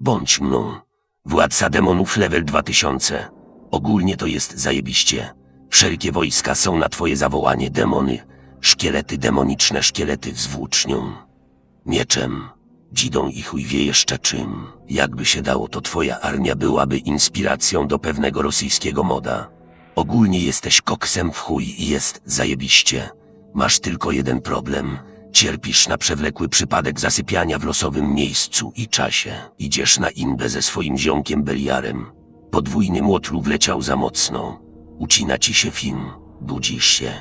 Bądź mną. Władca demonów level 2000. Ogólnie to jest zajebiście. Wszelkie wojska są na twoje zawołanie demony. Szkielety demoniczne, szkielety z włócznią. Mieczem, dzidą i chuj wie jeszcze czym. Jakby się dało, to twoja armia byłaby inspiracją do pewnego rosyjskiego moda. Ogólnie jesteś koksem w chuj i jest zajebiście. Masz tylko jeden problem. Cierpisz na przewlekły przypadek zasypiania w losowym miejscu i czasie. Idziesz na imbę ze swoim ziomkiem Beliarem. Podwójny młotru wleciał za mocno. Ucina ci się film. Budzisz się.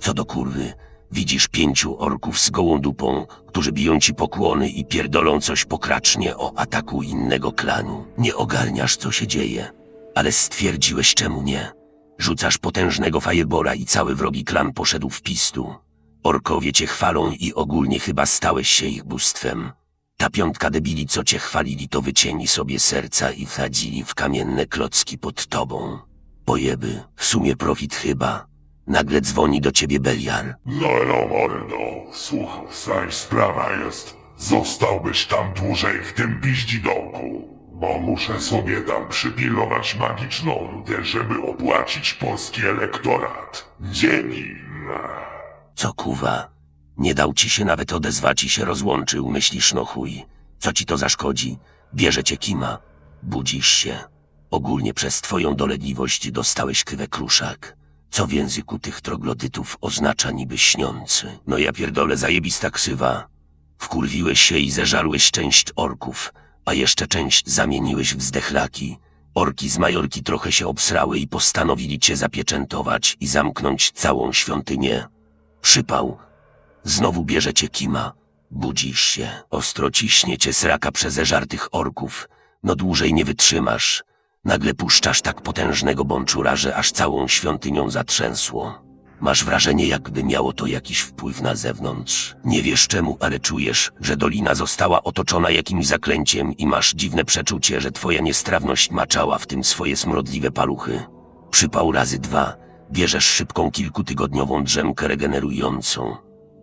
Co do kurwy, widzisz pięciu orków z gołą dupą, którzy biją ci pokłony i pierdolą coś pokracznie o ataku innego klanu. Nie ogarniasz, co się dzieje. Ale stwierdziłeś, czemu nie. Rzucasz potężnego firebora i cały wrogi klan poszedł w pistu. Orkowie cię chwalą i ogólnie chyba stałeś się ich bóstwem. Ta piątka debili, co cię chwalili, to wycięli sobie serca i wsadzili w kamienne klocki pod tobą. Pojeby, w sumie profit chyba. Nagle dzwoni do ciebie Beliar. No, no, mordo, słuchaj, stań, sprawa jest. Zostałbyś tam dłużej w tym piździdołku, bo muszę sobie tam przypilnować magiczną rudę, żeby opłacić polski elektorat. Dzięki. Co kuwa? Nie dał ci się nawet odezwać i się rozłączył, myślisz no chuj. Co ci to zaszkodzi? Bierze cię kima. Budzisz się. Ogólnie przez twoją dolegliwość dostałeś krywę kruszak. Co w języku tych troglodytów oznacza niby śniący. No ja pierdolę zajebista ksywa. Wkurwiłeś się i zeżarłeś część orków, a jeszcze część zamieniłeś w zdechlaki. Orki z Majorki trochę się obsrały i postanowili cię zapieczętować i zamknąć całą świątynię. Przypał. Znowu bierzecie kima. Budzisz się. Ostro ciśnie cię sraka przez żartych orków. No dłużej nie wytrzymasz. Nagle puszczasz tak potężnego bączura, że aż całą świątynią zatrzęsło. Masz wrażenie, jakby miało to jakiś wpływ na zewnątrz. Nie wiesz czemu, ale czujesz, że dolina została otoczona jakimś zaklęciem i masz dziwne przeczucie, że twoja niestrawność maczała w tym swoje smrodliwe paluchy. Przypał razy dwa. Bierzesz szybką kilkutygodniową drzemkę regenerującą.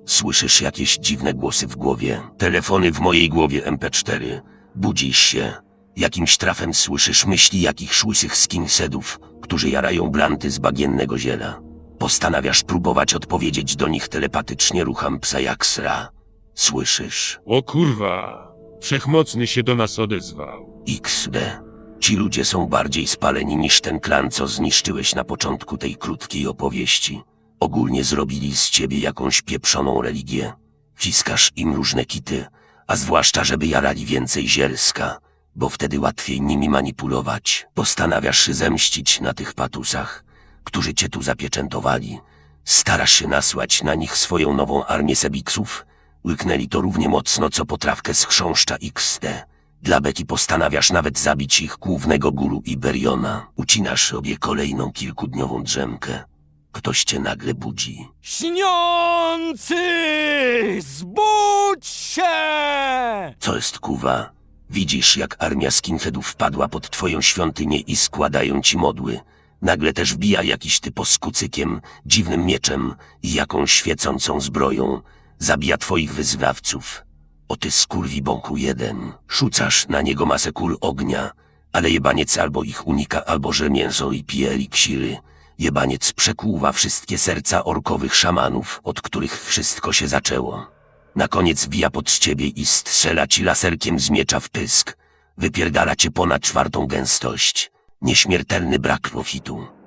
Słyszysz jakieś dziwne głosy w głowie. Telefony w mojej głowie MP4. Budzisz się. Jakimś trafem słyszysz myśli jakichś łysych skinheadów, którzy jarają blanty z bagiennego ziela. Postanawiasz próbować odpowiedzieć do nich telepatycznie rucham psa jak sra. Słyszysz. O kurwa, wszechmocny się do nas odezwał. XD. Ci ludzie są bardziej spaleni niż ten klan, co zniszczyłeś na początku tej krótkiej opowieści. Ogólnie zrobili z ciebie jakąś pieprzoną religię. Wciskasz im różne kity, a zwłaszcza, żeby jarali więcej zielska, bo wtedy łatwiej nimi manipulować. Postanawiasz się zemścić na tych patusach, którzy cię tu zapieczętowali. Starasz się nasłać na nich swoją nową armię sebiksów. Łyknęli to równie mocno, co potrawkę z chrząszcza XD. Dla Beki postanawiasz nawet zabić ich głównego guru Iberiona. Ucinasz sobie kolejną kilkudniową drzemkę. Ktoś cię nagle budzi. Śniący! Zbudź się! Co jest kuwa? Widzisz, jak armia skinheadów wpadła pod twoją świątynię i składają ci modły. Nagle też wbija jakiś typo z kucykiem, dziwnym mieczem i jakąś świecącą zbroją. Zabija twoich wyzwawców. O ty skurwi bąku jeden. Rzucasz na niego masę kul ognia, ale jebaniec albo ich unika, albo że mięso i pije eliksiry. Jebaniec przekłuwa wszystkie serca orkowych szamanów, od których wszystko się zaczęło. Na koniec wbija pod ciebie i strzela ci laserkiem z miecza w pysk. Wypierdala cię ponad czwartą gęstość. Nieśmiertelny brak profitu.